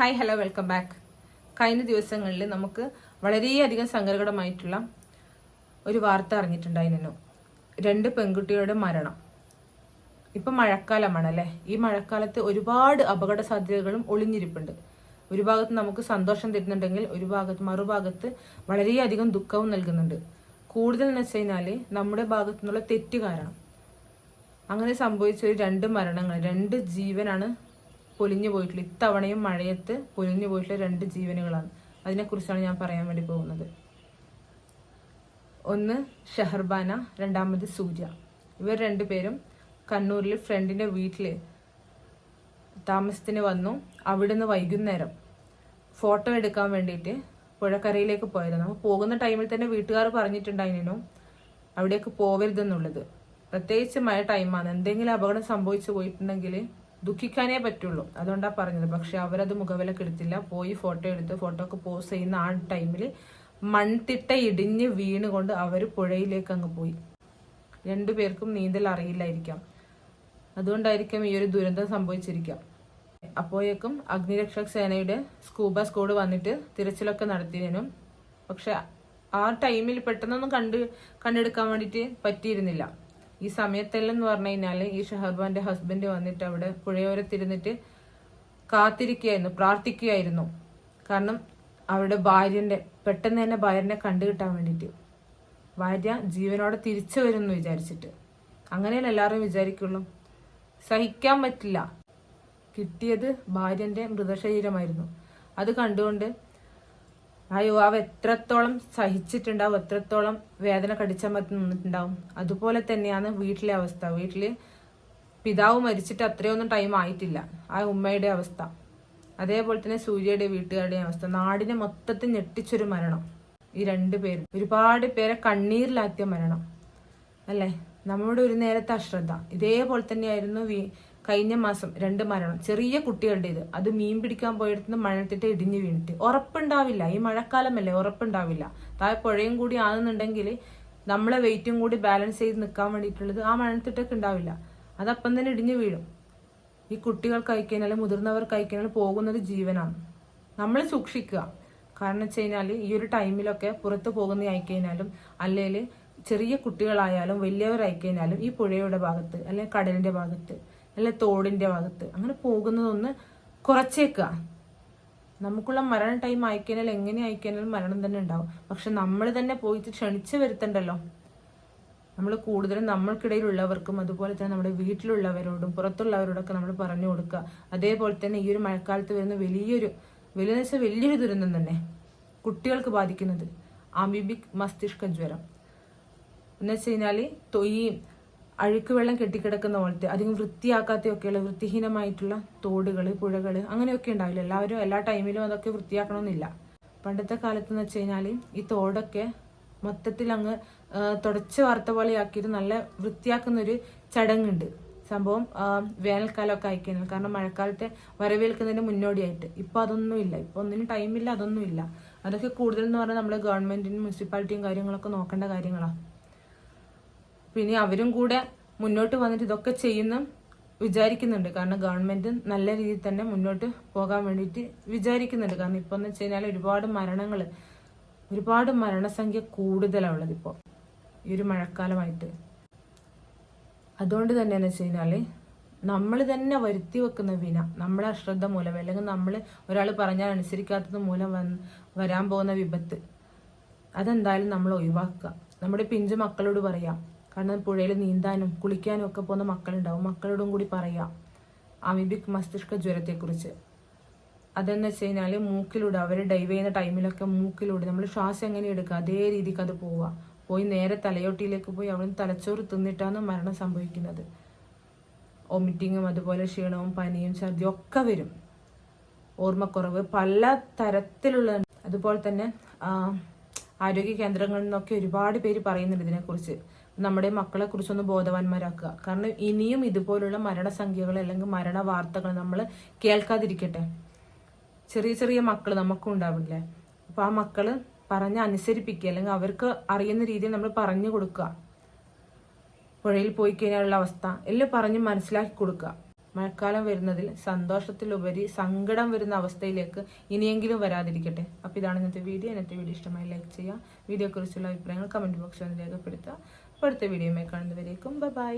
Hi hello welcome back കഴിഞ്ഞ ദിവസങ്ങളിൽ നമുക്ക് വളരെയധികം സങ്കടകരമായിട്ടുള്ള ഒരു വാർത്ത അറിഞ്ഞിട്ടുണ്ടായിരുന്നു. രണ്ട് പെൺകുട്ടികളുടെ മരണം. ഇപ്പം മഴക്കാലമാണ് അല്ലേ ഈ മഴക്കാലത്ത് ഒരുപാട് അപകട സാധ്യതകളും ഒളിഞ്ഞിരിപ്പുണ്ട്. ഒരു ഭാഗത്ത് നമുക്ക് സന്തോഷം തരുന്നുണ്ടെങ്കിൽ ഒരു ഭാഗത്ത് മറുഭാഗത്ത് വളരെയധികം ദുഃഖവും നൽകുന്നുണ്ട്. കൂടുതൽ എന്ന് വെച്ച് കഴിഞ്ഞാൽ നമ്മുടെ ഭാഗത്തു നിന്നുള്ള തെറ്റ് കാരണം അങ്ങനെ സംഭവിച്ച ഒരു രണ്ട് മരണങ്ങൾ രണ്ട് ജീവനാണ് പൊലിഞ്ഞു പോയിട്ടുള്ള ഇത്തവണയും മഴയത്ത് പൊലിഞ്ഞു പോയിട്ടുള്ള രണ്ട് ജീവനുകളാണ്. അതിനെക്കുറിച്ചാണ് ഞാൻ പറയാൻ വേണ്ടി പോകുന്നത്. ഒന്ന് ഷെഹർബാന രണ്ടാമത് സൂര്യ. ഇവർ രണ്ടുപേരും കണ്ണൂരിൽ ഫ്രണ്ടിന്റെ വീട്ടിൽ താമസത്തിന് വന്നു. അവിടുന്ന് വൈകുന്നേരം ഫോട്ടോ എടുക്കാൻ വേണ്ടിയിട്ട് പുഴക്കരയിലേക്ക് പോയതാണ് അപ്പോൾ പോകുന്ന ടൈമിൽ തന്നെ വീട്ടുകാർ പറഞ്ഞിട്ടുണ്ടായിരുന്നു അവിടേക്ക് പോവരുതെന്നുള്ളത്. പ്രത്യേകിച്ച് മഴ ടൈമാണ് എന്തെങ്കിലും അപകടം സംഭവിച്ചു പോയിട്ടുണ്ടെങ്കിൽ ദുഃഖിക്കാനേ പറ്റുള്ളൂ. അതുകൊണ്ടാണ് പറഞ്ഞത്. പക്ഷെ അവരത് മുഖവിലക്കെടുത്തില്ല പോയി ഫോട്ടോ എടുത്ത് ഫോട്ടോക്ക് പോസ് ചെയ്യുന്ന ആ ടൈമിൽ മൺതിട്ട ഇടിഞ്ഞ് വീണുകൊണ്ട് അവർ പുഴയിലേക്ക് അങ്ങ് പോയി. രണ്ടുപേർക്കും നീന്തൽ അറിയില്ലായിരിക്കാം. അതുകൊണ്ടായിരിക്കും ഈ ഒരു ദുരന്തം സംഭവിച്ചിരിക്കാം. അപ്പോഴേക്കും അഗ്നിരക്ഷക സേനയുടെ സ്കൂബ സ്കൂഡ് വന്നിട്ട് തിരച്ചിലൊക്കെ നടത്തിയതിനും പക്ഷെ ആ ടൈമിൽ പെട്ടെന്നൊന്നും കണ്ട് കണ്ടെടുക്കാൻ വേണ്ടിയിട്ട് പറ്റിയിരുന്നില്ല. ഈ സമയത്തെല്ലാം എന്ന് പറഞ്ഞു കഴിഞ്ഞാൽ ഈ ഷഹർബാന്റെ ഹസ്ബൻഡ് വന്നിട്ട് അവിടെ പുഴയോരത്തിരുന്നിട്ട് കാത്തിരിക്കുകയായിരുന്നു പ്രാർത്ഥിക്കുകയായിരുന്നു. കാരണം അവരുടെ ഭാര്യന്റെ പെട്ടെന്ന് തന്നെ ഭാര്യനെ കണ്ടു കിട്ടാൻ വേണ്ടിയിട്ട്. ഭാര്യ ജീവനോടെ തിരിച്ചു വരും എന്ന് വിചാരിച്ചിട്ട്. അങ്ങനെയല്ല എല്ലാവരും വിചാരിക്കുള്ളൂ? സഹിക്കാൻ പറ്റില്ല. കിട്ടിയത് ഭാര്യന്റെ മൃതശരീരമായിരുന്നു. അത് കണ്ടുകൊണ്ട് ആ യുവാവ് എത്രത്തോളം സഹിച്ചിട്ടുണ്ടാവും എത്രത്തോളം വേദന കടിച്ചമർത്തി നിന്നിട്ടുണ്ടാവും. അതുപോലെ തന്നെയാണ് വീട്ടിലെ അവസ്ഥ. വീട്ടിൽ പിതാവ് മരിച്ചിട്ട് അത്രയൊന്നും ടൈം ആയിട്ടില്ല. ആ ഉമ്മയുടെ അവസ്ഥ. അതേപോലെ തന്നെ സൂര്യയുടെ വീട്ടുകാരുടെയും അവസ്ഥ. നാടിനെ മൊത്തത്തിൽ ഞെട്ടിച്ചൊരു മരണം. ഈ രണ്ടു പേരും. ഒരുപാട് പേരെ കണ്ണീരിലാക്കിയ മരണം. അല്ലേ? നമ്മുടെ ഒരു നേരത്തെ അശ്രദ്ധ. ഇതേപോലെ തന്നെയായിരുന്നു കഴിഞ്ഞ മാസം രണ്ട് മരണം. ചെറിയ കുട്ടികളുടേത് അത് മീൻ പിടിക്കാൻ പോയിടത്തുനിന്ന് മഴത്തിട്ട് ഇടിഞ്ഞു വീണിട്ട്. ഉറപ്പുണ്ടാവില്ല. ഈ മഴക്കാലമല്ലേ? ഉറപ്പുണ്ടാവില്ല. താഴെ പുഴയും കൂടി ആണെന്നുണ്ടെങ്കിൽ നമ്മളെ വെയിറ്റും കൂടി ബാലൻസ് ചെയ്ത് നിൽക്കാൻ വേണ്ടിയിട്ടുള്ളത് ആ മഴത്തിട്ടൊക്കെ ഉണ്ടാവില്ല. അതപ്പം തന്നെ ഇടിഞ്ഞു വീഴും. ഈ കുട്ടികൾക്ക് അയക്കാനും മുതിർന്നവർക്ക് അയക്കാനും പോകുന്നത് ജീവനാണ്. നമ്മൾ സൂക്ഷിക്കുക. കാരണം വെച്ച് കഴിഞ്ഞാൽ ഈ ഒരു ടൈമിലൊക്കെ പുറത്ത് പോകുന്ന അയക്കഴിഞ്ഞാലും അല്ലെങ്കിൽ ചെറിയ കുട്ടികളായാലും വലിയവരായിക്കഴിഞ്ഞാലും ഈ പുഴയുടെ ഭാഗത്ത് അല്ലെങ്കിൽ കടലിന്റെ ഭാഗത്ത് അല്ലെങ്കിൽ തോടിന്റെ ഭാഗത്ത്. അങ്ങനെ പോകുന്നതൊന്ന് കുറച്ചേക്കുക. നമുക്കുള്ള മരണ ടൈം അയക്കഴിഞ്ഞാൽ എങ്ങനെ അയക്കാനാലും മരണം തന്നെ ഉണ്ടാവും. പക്ഷെ നമ്മൾ തന്നെ പോയിട്ട് ക്ഷണിച്ചു വരുത്തണ്ടല്ലോ. നമ്മൾ കൂടുതലും നമ്മൾക്കിടയിലുള്ളവർക്കും അതുപോലെ തന്നെ നമ്മുടെ വീട്ടിലുള്ളവരോടും പുറത്തുള്ളവരോടൊക്കെ നമ്മൾ പറഞ്ഞു കൊടുക്കുക. അതേപോലെ തന്നെ ഈ ഒരു മഴക്കാലത്ത് വരുന്ന വലിയൊരു വലിയ വലിയൊരു ദുരന്തം തന്നെ. കുട്ടികൾക്ക് ബാധിക്കുന്നത്. അമീബിക് മസ്തിഷ്ക ജ്വരം. എന്ന് വെച്ച് കഴിഞ്ഞാൽ ഈ അഴുക്ക് വെള്ളം കെട്ടിക്കിടക്കുന്ന പോലത്തെ അധികം വൃത്തിയാക്കാത്തയൊക്കെയുള്ള വൃത്തിഹീനമായിട്ടുള്ള തോടുകൾ പുഴകൾ അങ്ങനെയൊക്കെ ഉണ്ടാവില്ല. എല്ലാവരും എല്ലാ ടൈമിലും അതൊക്കെ വൃത്തിയാക്കണമെന്നില്ല. പണ്ടത്തെ കാലത്ത് എന്ന് വെച്ച് കഴിഞ്ഞാൽ ഈ തോടൊക്കെ മൊത്തത്തിൽ അങ്ങ് തുടച്ച് വാർത്ത പോലെയാക്കിയിട്ട് നല്ല വൃത്തിയാക്കുന്നൊരു ചടങ്ങുണ്ട്. സംഭവം വേനൽക്കാലമൊക്കെ ആയിക്കഴിഞ്ഞാൽ. കാരണം മഴക്കാലത്തെ വരവേൽക്കുന്നതിന് മുന്നോടിയായിട്ട്. ഇപ്പൊ അതൊന്നും ഇല്ല. ഇപ്പൊ ഒന്നിനും ടൈമില്ല അതൊന്നുമില്ല അതൊക്കെ കൂടുതൽ എന്ന് പറഞ്ഞാൽ നമ്മൾ ഗവൺമെന്റിനും മുനിസിപ്പാലിറ്റിയും കാര്യങ്ങളൊക്കെ നോക്കേണ്ട കാര്യങ്ങളാണ് പിന്നെ അവരും കൂടെ മുന്നോട്ട് വന്നിട്ട് ഇതൊക്കെ ചെയ്യുന്ന വിചാരിക്കുന്നുണ്ട്. കാരണം ഗവൺമെന്റ് നല്ല രീതിയിൽ തന്നെ മുന്നോട്ട് പോകാൻ വേണ്ടിയിട്ട് വിചാരിക്കുന്നുണ്ട്. കാരണം ഇപ്പൊ എന്ന് വെച്ച് കഴിഞ്ഞാൽ ഒരുപാട് മരണങ്ങൾ ഒരുപാട് മരണസംഖ്യ കൂടുതലാണ് ഉള്ളത് ഇപ്പോൾ ഈ ഒരു മഴക്കാലമായിട്ട്. അതുകൊണ്ട് തന്നെ എന്ന് വെച്ച് കഴിഞ്ഞാൽ നമ്മൾ തന്നെ വരുത്തി വെക്കുന്ന വിന നമ്മളെ അശ്രദ്ധ മൂലം അല്ലെങ്കിൽ നമ്മൾ ഒരാൾ പറഞ്ഞാൽ അനുസരിക്കാത്തത് മൂലം വരാൻ പോകുന്ന വിപത്ത് അതെന്തായാലും നമ്മൾ ഒഴിവാക്കുക. നമ്മുടെ പിഞ്ചു മക്കളോട് പറയാം കാരണം പുഴയിൽ നീന്താനും കുളിക്കാനും ഒക്കെ പോകുന്ന മക്കളുണ്ടാവും. മക്കളോടും കൂടി പറയാം അമിബിക് മസ്തിഷ്ക ജ്വരത്തെക്കുറിച്ച്. അതെന്ന് വെച്ച് കഴിഞ്ഞാൽ മൂക്കിലൂടെ അവർ ഡൈവ് ചെയ്യുന്ന ടൈമിലൊക്കെ മൂക്കിലൂടെ നമ്മൾ ശ്വാസം എങ്ങനെ എടുക്കുക അതേ രീതിക്ക് അത് പോവുക പോയി നേരെ തലയോട്ടിയിലേക്ക് പോയി അവിടെ തലച്ചോറ് തിന്നിട്ടാണ് മരണം സംഭവിക്കുന്നത്. വൊമിറ്റിങ്ങും അതുപോലെ ക്ഷീണവും പനിയും ഛർദിയും ഒക്കെ വരും. ഓർമ്മക്കുറവ് പല തരത്തിലുള്ള അതുപോലെ തന്നെ ആരോഗ്യ കേന്ദ്രങ്ങളിൽ നിന്നൊക്കെ ഒരുപാട് പേര് പറയുന്നുണ്ട് ഇതിനെക്കുറിച്ച്. നമ്മുടെ മക്കളെ കുറിച്ചൊന്ന് ബോധവാന്മാരാക്കുക. കാരണം ഇനിയും ഇതുപോലുള്ള മരണസംഖ്യകൾ അല്ലെങ്കിൽ മരണ വാർത്തകൾ നമ്മൾ കേൾക്കാതിരിക്കട്ടെ. ചെറിയ ചെറിയ മക്കൾ നമുക്കും ഉണ്ടാവില്ലേ? അപ്പൊ ആ മക്കൾ പറഞ്ഞ് അനുസരിപ്പിക്കുക. അല്ലെങ്കിൽ അവർക്ക് അറിയുന്ന രീതിയിൽ നമ്മൾ പറഞ്ഞു കൊടുക്കുക. പുഴയിൽ പോയി കഴിഞ്ഞാലുള്ള അവസ്ഥ. എല്ലാം പറഞ്ഞ് മനസ്സിലാക്കി കൊടുക്കുക. മഴക്കാലം വരുന്നതിൽ സന്തോഷത്തിലുപരി സങ്കടം വരുന്ന അവസ്ഥയിലേക്ക് ഇനിയെങ്കിലും വരാതിരിക്കട്ടെ. അപ്പോൾ ഇതാണ് ഇന്നത്തെ വീഡിയോ. ഇന്നത്തെ വീഡിയോ ഇഷ്ടമായി ലൈക്ക് ചെയ്യുക. വീഡിയോയെക്കുറിച്ചുള്ള അഭിപ്രായങ്ങൾ കമന്റ് ബോക്സിൽ രേഖപ്പെടുത്തുക. അപ്പോൾ അടുത്ത വീഡിയോയുമായി കാണുന്നവരേക്കും ബൈ